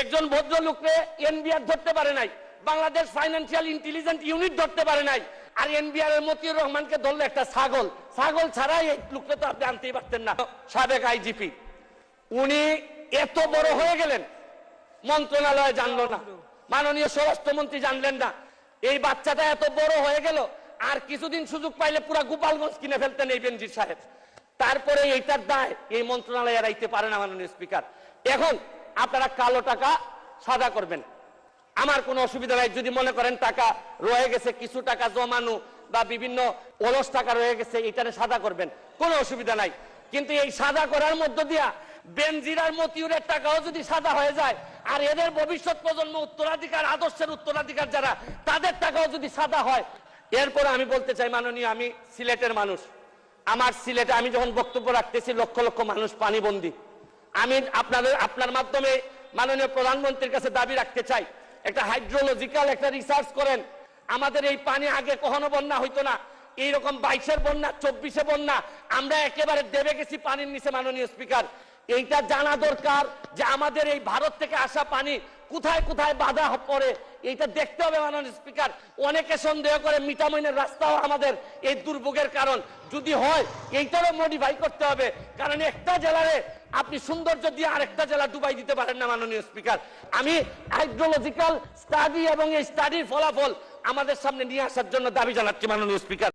একজন ভদ্রলোককে এনবিআর ধরতে পারে নাই, বাংলাদেশ ফাইন্যান্সিয়াল ইন্টেলিজেন্ট ইউনিট ধরতে পারে নাই, আর এনবিআর এর মতিউর রহমানকে ধরলে একটা ছাগল। ছাগল ছাড়াই এই লোককে তো আপনি আনতেই পারতেন না। সাবেক আইজিপি উনি এত বড় হয়ে গেলেন, মন্ত্রণালয়ে জানলো না। মাননীয় স্বরাষ্ট্রমন্ত্রী জানলেন না। এই বাচ্চাটা এত বড় হয়ে গেল, আর কিছুদিন সুযোগ পাইলে পুরা গোপালগঞ্জ কিনে ফেলতেন এই বেনজির সাহেব। তারপরে এইটার দায় এই মন্ত্রণালয়ে এড়াইতে পারে না মাননীয় স্পিকার। এখন আপনারা কালো টাকা সাদা করবেন। আমার কোনো অসুবিধা নাই, যদি মনে করেন টাকা রয়ে গেছে, কিছু টাকা জমানো বা বিভিন্ন অলস টাকা রয়ে গেছে, এটারে সাদা করবেন। কোনো অসুবিধা নাই। কিন্তু এই সাদা করার মধ্য দিয়া বেনজিরার মতিউরের টাকাও যদি সাদা হয়ে যায়, আর এদের ভবিষ্যৎ প্রজন্ম উত্তরাধিকার, আদর্শের উত্তরাধিকার যারা, তাদের টাকাও যদি সাদা হয়, এরপরে আমি বলতে চাই, মাননীয়, আমি সিলেটের মানুষ। আমার সিলেটে আমি যখন বক্তব্য রাখতেছি, লক্ষ লক্ষ মানুষ পানিবন্দী। আমি আপনাদের, আপনার মাধ্যমে মাননীয় প্রধানমন্ত্রীর কাছে দাবি রাখতে চাই। একটা হাইড্রোলজিক্যাল একটা রিসার্চ করেন। আমাদের এই পানি আগে কখনো বন্যা হইতো না। এইরকম বাইশের বন্যা, চব্বিশে বন্যা, আমরা একেবারে দেবে গেছি পানির নিচে, মাননীয় স্পিকার। এইটা জানা দরকার যে আমাদের এই ভারত থেকে আসা পানি কোথায় কোথায় বাধা পড়ে। এইটা দেখতে হবে, মাননীয় স্পিকার। অনেকে সন্দেহ করে মিটামিনের রাস্তাও আমাদের এই দুর্ভোগের কারণ। যদি হয়, এইটারও মডিফাই করতে হবে। কারণ একটা জেলারে আপনি সৌন্দর্য দিয়ে আরেকটা জেলা ডুবাই দিতে পারেন না, মাননীয় স্পিকার। আমি হাইড্রোলজিক্যাল স্টাডি এবং এই স্টাডির ফলাফল আমাদের সামনে নিয়ে আসার জন্য দাবি জানাচ্ছি, মাননীয় স্পিকার।